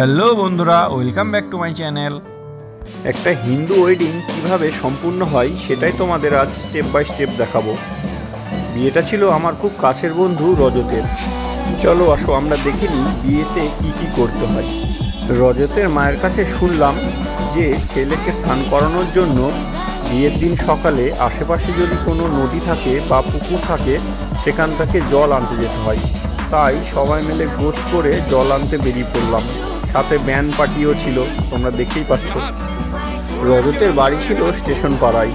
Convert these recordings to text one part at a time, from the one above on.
Hello বন্ধুরা, welcome back to my channel. একটা Hindu wedding কীভাবে সম্পূর্ণ হয় সেটাই তোমাদের আজ স্টেপ বাই স্টেপ দেখাবো। বিয়েটা ছিল আমার খুব কাছের বন্ধু রজতের। চলো আসো, আমরা দেখে নিই বিয়েতে কি কি করতে হয়। রজতের মায়ের কাছে শুনলাম যে ছেলেকে স্নান করানোর জন্য বিয়ের দিন সকালে আশেপাশে যদি কোনো নদী থাকে বা পুকুর থাকে, সেখান থেকে জল আনতে যেতে হয়। তাই সবাই মিলে গোছ করে জল আনতে বেরিয়ে পড়লাম। সাথে ব্যান্ড পার্টিও ছিল, তোমরা দেখতেই পাচ্ছ। রজতের বাড়ি ছিল স্টেশন পাড়ায়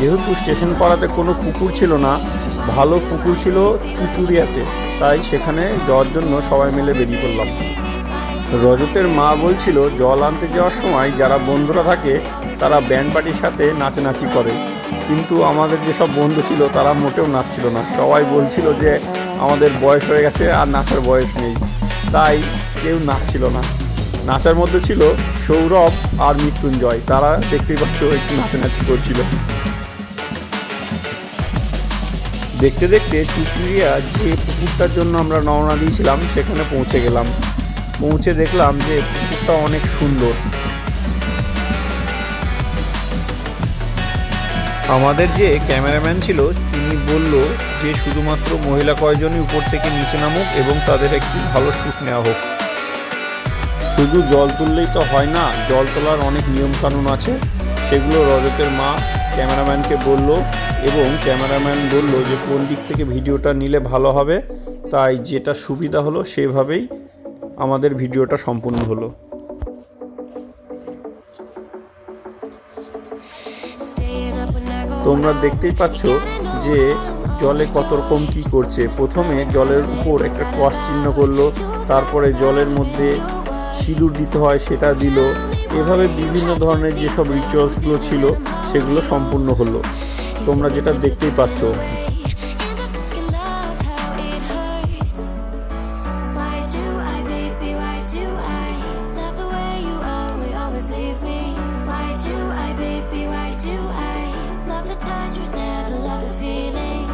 যেহেতু স্টেশন পাড়াতে কোনো পুকুর ছিল না, ভালো পুকুর ছিল চুচুড়িয়াতে, তাই সেখানে যাওয়ার জন্য সবাই মিলে বেরিয়ে পড়লাম। রজতের মা বলছিল, জল আনতে যাওয়ার সময় যারা বন্ধুরা থাকে, তারা ব্যান্ড পার্টির সাথে নাচানাচি করে। কিন্তু আমাদের যেসব বন্ধু ছিল, তারা মোটেও নাচছিল না। সবাই বলছিল যে, আমাদের বয়স হয়ে গেছে, আর নাচার বয়স নেই। তাই কেউ নাচছিল না। নাচার মধ্যে ছিল সৌরভ আর মৃত্যুঞ্জয়। তারা দেখতেই পাচ্ছ একটু নাচানাচি করছিল। দেখতে দেখতে চুচুড়িয়া যে পুকুরটার জন্য আমরা রওনা দিয়েছিলাম, সেখানে পৌঁছে গেলাম। পৌঁছে দেখলাম যে পুকুরটা অনেক সুন্দর। আমাদের যে ক্যামেরাম্যান ছিল, তিনি বলল যে শুধুমাত্র মহিলা কয়জনই উপর থেকে নিচে নামুক এবং তাদের একটি ভালো শ্যুট নেওয়া হোক। শুধু জল তুললেই তো হয় না, জল তোলার অনেক নিয়মকানুন আছে। সেগুলো রজতের মা ক্যামেরাম্যানকে বলল এবং ক্যামেরাম্যান বলল যে কোন দিক থেকে ভিডিওটা নিলে ভালো হবে, তাই যেটা সুবিধা হলো সেভাবেই আমাদের ভিডিওটা সম্পূর্ণ হলো। তোমরা দেখতেই পাচ্ছ যে জলে কত রকম কী করছে। প্রথমে জলের উপর একটা ক্রস চিহ্ন করল, তারপরে জলের মধ্যে সিঁদুর দিতে হয় সেটা দিল এভাবে বিভিন্ন ধরনের যেসব রিচুয়ালসগুলো ছিল সেগুলো সম্পূর্ণ হলো তোমরা যেটা দেখতেই পাচ্ছ Why do I, baby? Why do I love the touch but never love the feeling?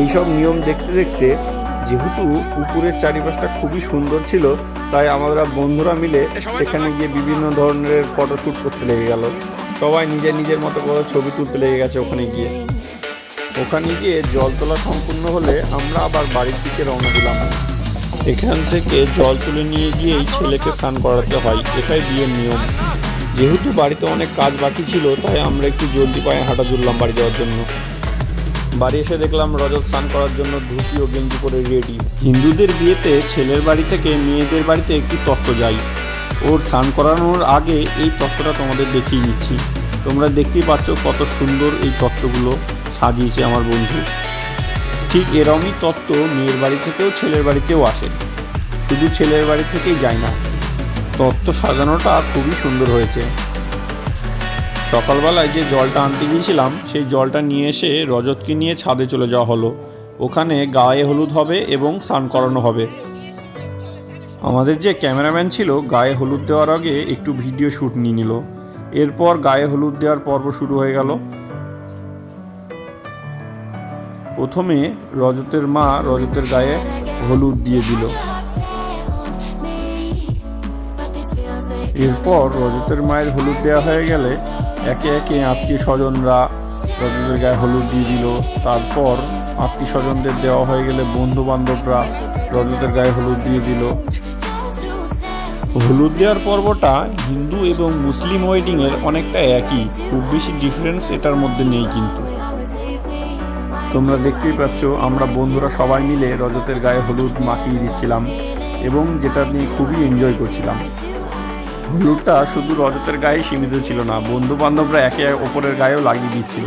এই সব নিয়ম দেখতে দেখতে যেহেতু পুকুরের চারিপাশটা খুবই সুন্দর ছিল, তাই আমরা বন্ধুরা মিলে সেখানে গিয়ে বিভিন্ন ধরনের ফটোশ্যুট করতে লেগে গেল। সবাই নিজের নিজের মতো করে ছবি তুলতে লেগে গেছে ওখানে গিয়ে। ওখানে গিয়ে জল তোলা সম্পূর্ণ হলে আমরা আবার বাড়ির দিকে রওনা দিলাম। এখান থেকে জল তুলে নিয়ে গিয়েই ছেলেকে স্নান করাতে হয়, এটাই বিয়ের নিয়ম। যেহেতু বাড়িতে অনেক কাজ বাকি ছিল, তাই আমরা একটু জলদি পায়ে হাঁটা জুড়লাম বাড়ি যাওয়ার জন্য। বাড়ি এসে দেখলাম রজত স্নান করার জন্য ধুতি ও গেঞ্জি পরে রেডি হিন্দুদের বিয়েতে ছেলের বাড়ি থেকে মেয়েদের বাড়িতে একটি তত্ত্ব যায়। ওর স্নান করানোর আগে এই তত্ত্বটা তোমাদের দেখিয়ে দিচ্ছি তোমরা দেখতেই পাচ্ছ কত সুন্দর এই তত্ত্বগুলো সাজিয়েছে আমার বন্ধু। ঠিক এরমই তত্ত্ব মেয়ের বাড়ি থেকেও ছেলের বাড়িতেও আসে। শুধু ছেলের বাড়ি থেকেই যায় না। তত্ত্ব সাজানোটা খুবই সুন্দর হয়েছে। সকালবেলায় যে জলটা আনতে গিয়েছিলাম, সেই জলটা নিয়ে এসে রজতকে নিয়ে ছাদে চলে যাওয়া হলো। ওখানে গায়ে হলুদ হবে এবং স্নান করানো হবে। আমাদের যে ক্যামেরাম্যান ছিল, গায়ে হলুদ দেওয়ার আগে একটু ভিডিও শ্যুট নিয়ে নিল। এরপর গায়ে হলুদ দেওয়ার পর্ব শুরু হয়ে গেল। প্রথমে রজতের মা রজতের গায়ে হলুদ দিয়ে দিল। এরপর রজতের মায়ের হলুদ দেওয়া হয়ে গেলে একে একে আত্মীয় স্বজনরা রজতের গায়ে হলুদ দিয়ে দিল। তারপর আত্মীয় স্বজনদের দেওয়া হয়ে গেলে বন্ধু বান্ধবরা রজতের গায়ে হলুদ দিয়ে দিল। হলুদ দেওয়ার পর্বটা হিন্দু এবং মুসলিম ওয়েডিংয়ের অনেকটা একই, খুব বেশি ডিফারেন্স এটার মধ্যে নেই কিন্তু। তোমরা দেখতেই পাচ্ছ, আমরা বন্ধুরা সবাই মিলে রজতের গায়ে হলুদ মাখিয়ে দিচ্ছিলাম এবং যেটা নিয়ে খুবই এনজয় করছিলাম। হলুদটা শুধু রজতের গায়ে সীমিত ছিল না বন্ধু বান্ধবরা একে অপরের গায়েও লাগিয়ে দিচ্ছিল।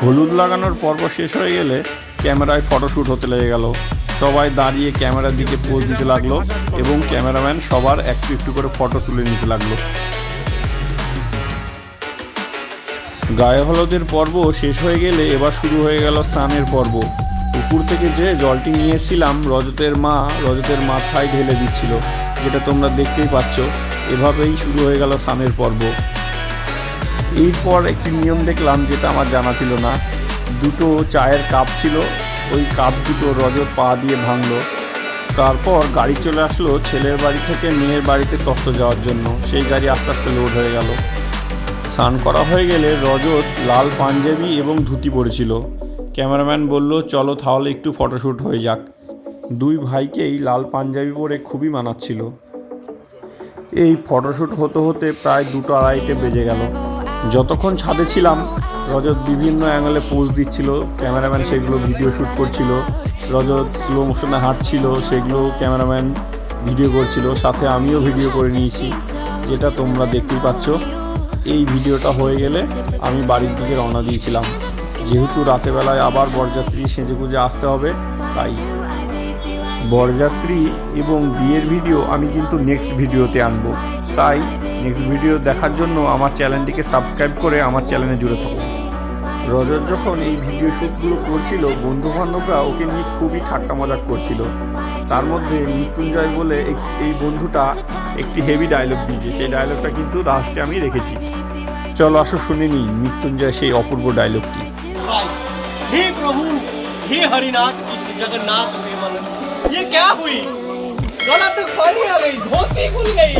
হলুদ লাগানোর পর্ব শেষ হয়ে গেলে ক্যামেরায় ফটোশ্যুট হতে লেগে গেল। সবাই দাঁড়িয়ে ক্যামেরার দিকে পোজ দিতে লাগল এবং ক্যামেরাম্যান সবার একটু একটু করে ফটো তুলে নিতে লাগল। গায়ে হলুদের পর্ব শেষ হয়ে গেলে এবার শুরু হয়ে গেল স্নানের পর্ব। পুকুর থেকে যে জলটি নিয়ে এসেছিলাম, রজতের মা, রজতের মাথায় ঢেলে দিচ্ছিল, যেটা তোমরা দেখতেই পাচ্ছ। এভাবেই শুরু হয়ে গেল স্নানের পর্ব। এরপর একটি নিয়ম দেখলাম, যেটা আমার জানা ছিল না। দুটো চায়ের কাপ ছিল, ওই কাপ দুটো রজত পা দিয়ে ভাঙলো। তারপর গাড়ি চলে আসলো ছেলের বাড়ি থেকে মেয়ের বাড়িতে তত্ত্ব যাওয়ার জন্য। সেই গাড়ি আস্তে আস্তে লোড হয়ে গেল। স্নান করা হয়ে গেলে রজত লাল পাঞ্জাবি এবং ধুতি পরেছিল। ক্যামেরাম্যান বলল, চলো তাহলে একটু ফটোশ্যুট হয়ে যাক। দুই ভাইকেই লাল পাঞ্জাবি পরে খুবই মানাচ্ছিল। এই ফটোশ্যুট হতে হতে প্রায় দুটো আড়াইটে বেজে গেল। যতক্ষণ ছাদে ছিলাম, রজত বিভিন্ন অ্যাঙ্গেলে পোজ দিচ্ছিল, ক্যামেরাম্যান সেগুলো ভিডিও শ্যুট করছিল, রজত স্লো মোশনে হাঁটছিল, সেগুলো ক্যামেরাম্যান ভিডিও করছিল, সাথে আমিও ভিডিও করে নিয়েছি, যেটা তোমরা দেখতেই পাচ্ছ। এই ভিডিওটা হয়ে গেলে আমি বাড়ির দিকে রওনা দিয়েছিলাম। যেহেতু রাতেবেলায় আবার বরযাত্রী সেজে গুজে আসতে হবে, তাই বরযাত্রী এবং বিয়ের ভিডিও আমি কিন্তু নেক্সট ভিডিওতে আনব। তাই নেক্সট ভিডিও দেখার জন্য আমার চ্যানেলটিকে সাবস্ক্রাইব করে আমার চ্যানেলে জুড়ে থাকুন রজত যখন এই ভিডিও শ্যুটগুলো করছিল বন্ধু বান্ধবরা ওকে নিয়ে খুবই ঠাট্টা মজাক করছিল। তার মধ্যে মৃত্যুঞ্জয় বলে এই বন্ধুটা একটি হেভি ডায়লগ দিয়েছে। সেই ডায়লগটা কিন্তু লাস্টে আমি রেখেছি। চলো আসো শুনে নিই মৃত্যুঞ্জয় সেই অপূর্ব ডায়লগটি भाई। हे प्रभु, हे हरिनाथ जगन्नाथ मन। ये क्या हुई? गला तक पानी आ गई, धोती खुल गई।